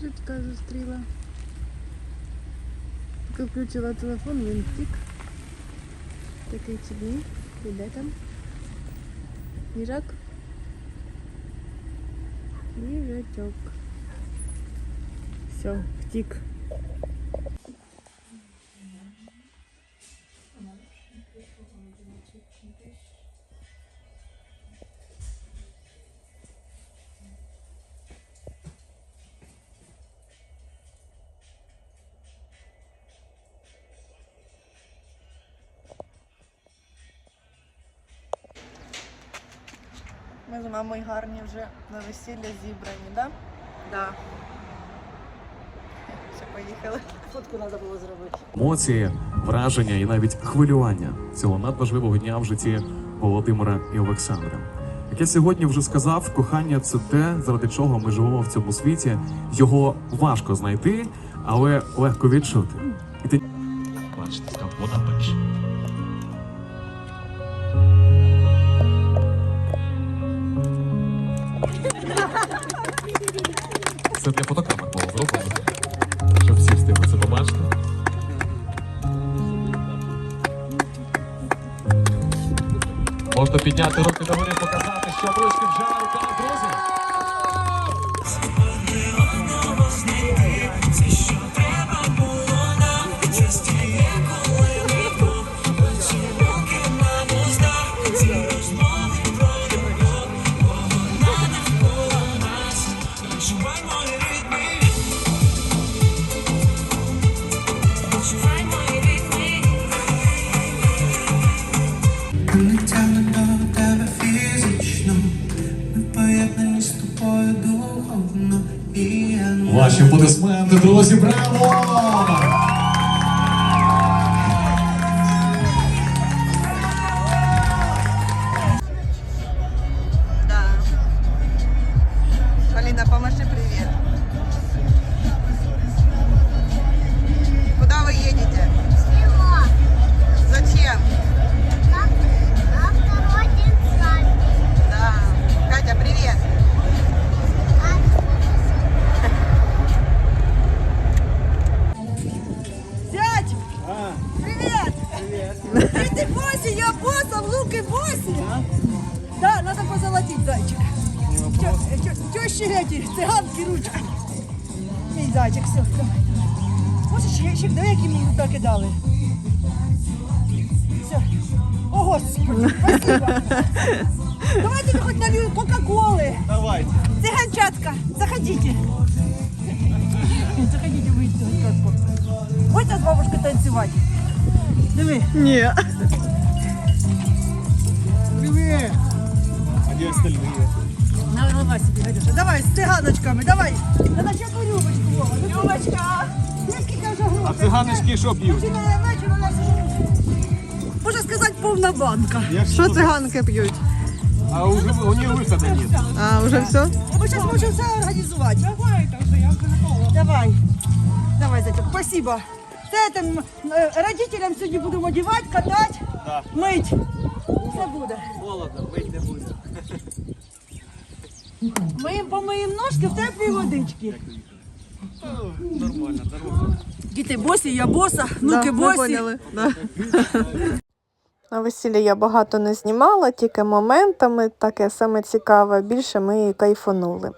Житка зустріла. Поки включила телефон, він втік. Такий собі. Іде там. Їжак. Їжачок. Все, втік. Ми з мамою гарні вже на весілля зібрані, так? Да. Все, поїхали. Фотку треба було зробити. емоції, враження і навіть хвилювання цього надважливого дня в житті Володимира і Олександра. Як я сьогодні вже сказав, кохання це те, заради чого ми живемо в цьому світі. Його важко знайти, але легко відчути. І ти Це для фотокамер було зроблено, щоб всі встигли це побачити. Можна підняти руки до гори, показати, що близько вже на руках, друзі. Ваші аплодисменти, друзі, браво! Да. Полина, помаши привет. Куда вы едете? Зачем? Да. Катя, привет. Привет! Ты Боси, я боссом, Луки Боси! Да, надо позолотить, зайчик. Тещи эти, цыганки ручки. Мій зайчик, все, давай. Можеш ще, ще давай, які мені так дали. Все. О, Господи, спасибо. Давайте мне хоть налью Кока-Колы. Давайте. Цыганчатка, заходите. Заходите, выйдите. Будете с бабушкой танцевать? Диви. Ні. Привет. А где остальные? Наливай собі, Гадюша. Давай, з циганочками, давай. Та на чому Любочку, Вова? Любочка. Скільки вже А грошей? цыганочки що п'ють? Починає вечір, у нас Можна сказати, повна банка. Я ж Що тут- циганки п'ють? А уже у нее выхода нет. А, вже все? Ми зараз можемо все організувати. Давай, так що я вже готова. Давай. Давай, зятя, спасибо. Це там е, родителям сьогодні будемо одягати, катати, Да. мить. Все буде. Холодно, вийти не буде. Ми їм помиємо ножки в теплій водичці. Нормально, дорога. Діти босі, я боса, внуки Да, босі. Да. На весіллі я багато не знімала, тільки моментами, таке саме цікаве, більше ми кайфанули.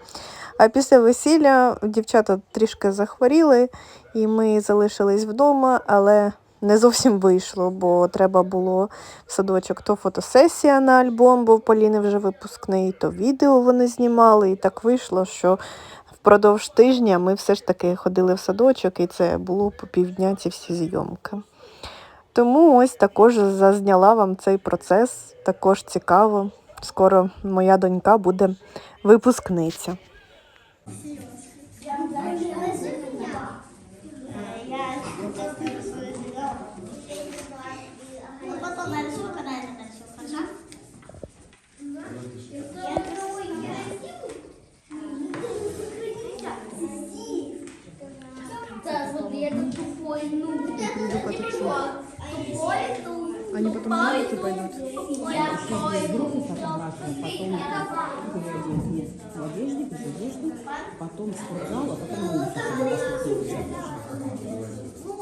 А після весілля дівчата трішки захворіли, і ми залишились вдома, але не зовсім вийшло, бо треба було в садочок то фотосесія на альбом, бо в Поліни вже випускний, то відео вони знімали. І так вийшло, що впродовж тижня ми все ж таки ходили в садочок, і це було по півдня ці всі зйомки. Тому ось також зазняла вам цей процес. Також цікаво. Скоро моя донька буде випускниця. Papá, parece uma canalha, parece uma canalha. потом на уроки пойдут. Здесь потом гуляют в одежде, без одежды, потом спортзал, а потом на улице. Ну,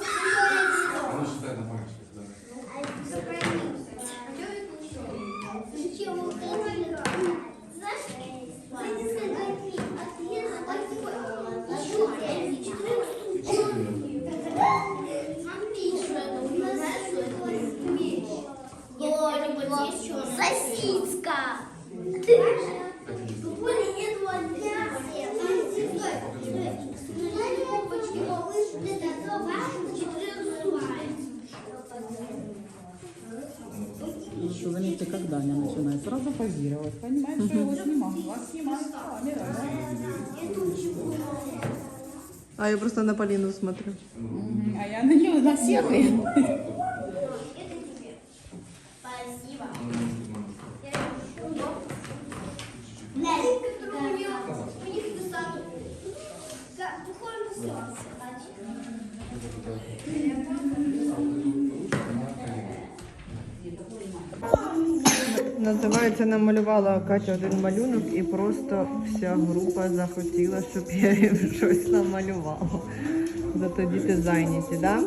Еще заметьте, когда она начинает сразу позировать. Понимаете, что его снимают? Вас снимает камера? А я просто на Полину смотрю. А я на нее, на всех. Спасибо. У Називається намалювала Катя один малюнок і просто вся група захотіла, щоб я їм щось намалювала. Зато діти зайняті, да?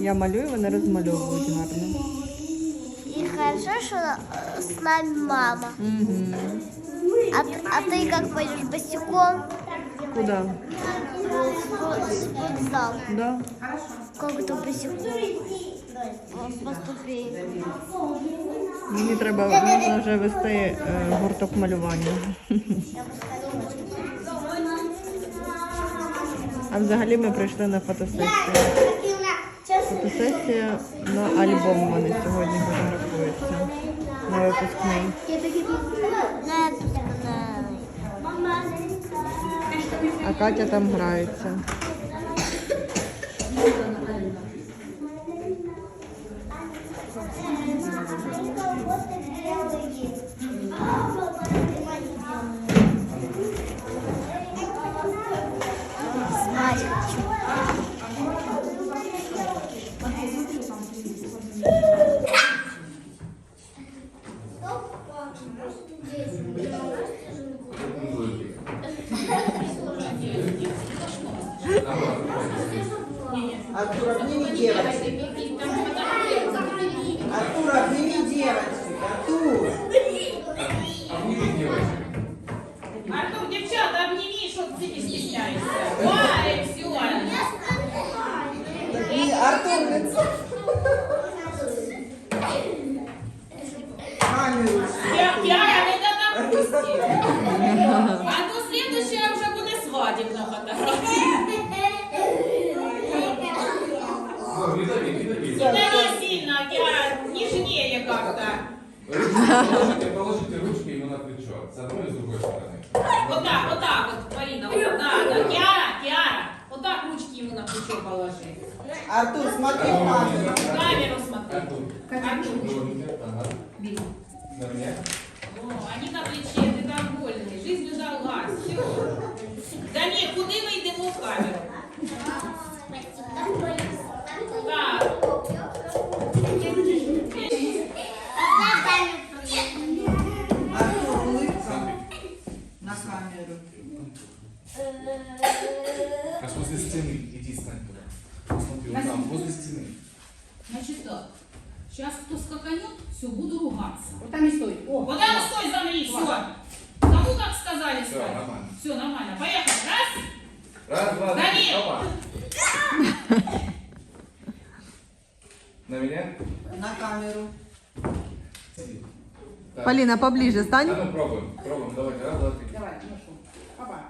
Я малюю, вони розмальовують гарно. И хорошо, что э, с нами мама. Угу. А, т- а ты как пойдешь босиком Куди? в спо- спортзал? Да. Как ты босиком э, поступишь? Мені треба можна вже вести е, гурток малювання. А взагалі ми прийшли на фотосесію. Фотосесія на альбом мене сьогодні фотографується. На випускний. А Катя там грається. От уравнений девочек. От уравнений девочки, Артур. Обнимись, девочки. Артур, девчата, обними, что ты не стесняешься. Вай, все. И Артур, Я, я не допустила. А то следующая уже будет свадебна фотография. Видали, видали. Сильно, Кіара, нежнее как-то. Положите, положите ручки ему на плечо, с одной и с другой стороны. Вот так, вот так вот, Полина, вот так, да. Киара, Киара, вот так ручки ему на плечо положи. Артур, смотри в камеру. В камеру смотри. Артур, Артур. Артур. На меня. Раз, два, три, опа. На меня? На камеру. Так. Поліна, поближе А стань. ну пробуем, пробуем, давайте, раз, два, три. давай, ну что. Опа.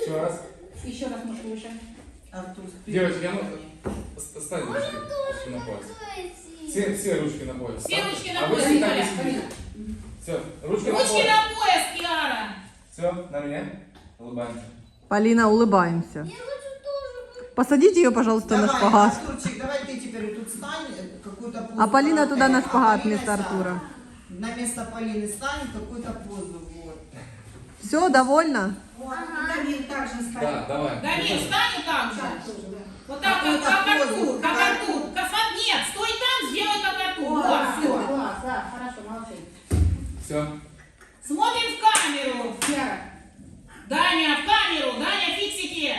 Еще раз. Еще раз ножку выше. Артур, Девочки, а ну, ставь ручки на пояс. Все, все ручки на пояс. Все ручки на а вы пояс, сидите. Все, ручки, на Ручки пояс. на пояс, Киара. Все, на меня. Улыбаемся. Полина, улыбаемся. Посадите ее, пожалуйста, на Давай, шпагат. Артурчик, давай ты теперь тут стань, э, какую-то позу. А Полина туда на А шпагат Полина вместо. Артура. На место Полины стань, какую-то позу. Вот. Все, довольна? Вот. И Дамир также стань. Да, давай. Дамир, встань вот так же. Вот так, как, как позу, Артур, как Артур. Как, нет, стой там, сделай как Артур. Вот, все. Класс, да, хорошо, молодцы. Все. Смотрим в камеру. Даня, в камеру. Даня, фиксики.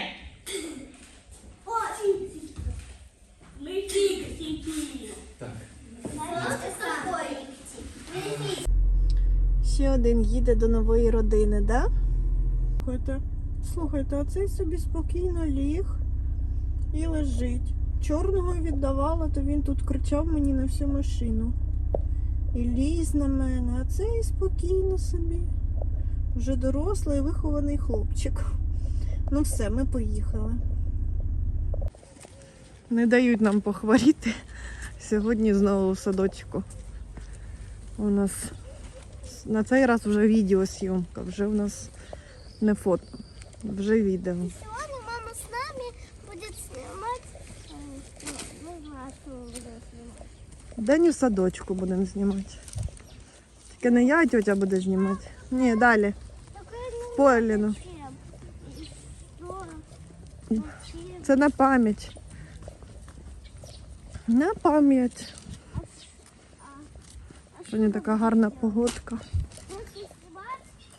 Мы фиксики. Так. Просто с тобой. Ще один їде до нової родини, да? Слухайте, слухайте, а цей собі спокійно ліг і лежить. Чорного віддавала, то він тут кричав мені на всю машину. І ліз на мене, а цей спокійно собі. Вже дорослий, вихований хлопчик. Ну все, ми поїхали. Не дають нам похворіти. Сьогодні знову в садочку. У нас на цей раз вже відеосйомка, вже у нас не фото, вже відео. Сегодня мама с нами будет снимать. э, Ну, снимать. День у садочку будемо знімати. Тільки не я, а тьотя буде знімати. Ні, далі. Ну? Зачем? Це на пам'ять. На пам'ять. Сьогодні така гарна погодка.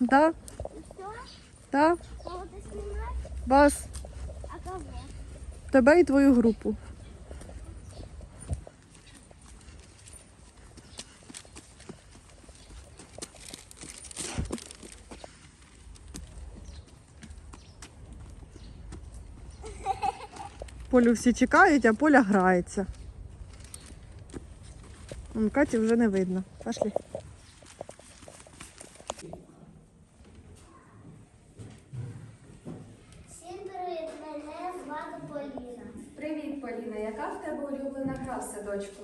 Да, да, вас, тебе і твою групу. Полю всі чекають, а Поля грається. Вон Каті вже не видно. Пошли. Всім привіт, мене звати Поліна. Привіт, Поліна. Яка в тебе улюблена гра в садочку?